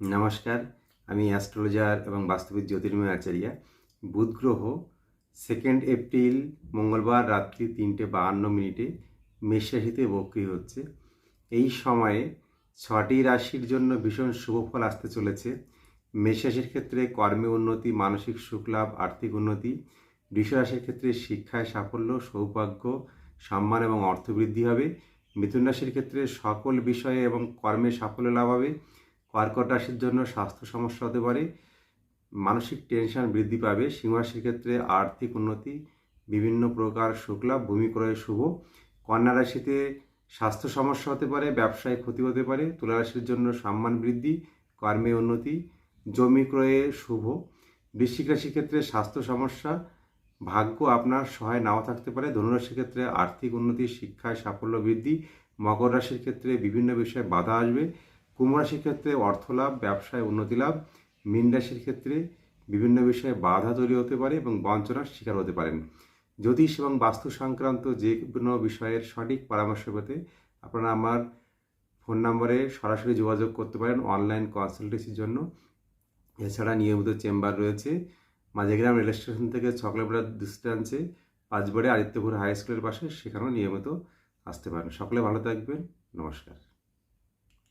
নমস্কার, আমি অ্যাস্ট্রোলজার এবং বাস্তবিক জ্যোতির্ময় আচার্যা। বুধ গ্রহ সেকেন্ড এপ্রিল মঙ্গলবার রাত্রি তিনটে বাহান্ন মিনিটে মেষ রাশিতে বক্রি হচ্ছে। এই সময়ে ছটি রাশির জন্য ভীষণ শুভ ফল আসতে চলেছে। মেষ রাশির ক্ষেত্রে কর্মে উন্নতি, মানসিক সুখলাভ, আর্থিক উন্নতি, বৃষ রাশির ক্ষেত্রে শিক্ষায় সাফল্য, সৌভাগ্য, সম্মান এবং অর্থবৃদ্ধি হবে। মিথুন রাশির ক্ষেত্রে সকল বিষয়ে এবং কর্মে সাফল্য লাভ হবে। কর্কট রাশির জন্য স্বাস্থ্য সমস্যা হতে পারে, মানসিক টেনশন বৃদ্ধি পাবে সিংহ রাশির ক্ষেত্রে আর্থিক উন্নতি, বিভিন্ন প্রকার শুক্লা ভূমি ক্রয়ে শুভ। কন্যা রাশিতে স্বাস্থ্য সমস্যা হতে পারে ব্যবসায় ক্ষতি হতে পারে, তুলা রাশির জন্য সম্মান বৃদ্ধি, কর্মে উন্নতি, জমি ক্রয়ে শুভ। বৃশ্চিক রাশির ক্ষেত্রে স্বাস্থ্য সমস্যা, ভাগ্য আপনার সহায় নাও থাকতে পারে, ধনুরাশির ক্ষেত্রে আর্থিক উন্নতি, শিক্ষায় সাফল্য বৃদ্ধি, মকর রাশির ক্ষেত্রে বিভিন্ন বিষয়ে বাধা আসবে। কুম্ভ রাশির ক্ষেত্রে অর্থলাভ ব্যবসায় উন্নতি লাভ, মীন রাশির ক্ষেত্রে বিভিন্ন বিষয়ে বাধা তৈরি হতে পারে এবং বঞ্চনার শিকার হতে পারেন। জ্যোতিষ এবং বাস্তু সংক্রান্ত যে কোনো বিষয়ের সঠিক পরামর্শ পেতে আপনারা আমার ফোন নম্বরে সরাসরি যোগাযোগ করতে পারেন অনলাইন কনসালটেন্সির জন্য। এছাড়া নিয়মিত চেম্বার রয়েছে। মাঝেগ্রাম রেল স্টেশন থেকে ছ কিলোমিটার ডিস্টেন্সে পাঁচবাড়ে আদিত্যপুর হাই স্কুলের পাশে, সেখানেও নিয়মিত আসতে পারেন। সকলে ভালো থাকবেন। নমস্কার।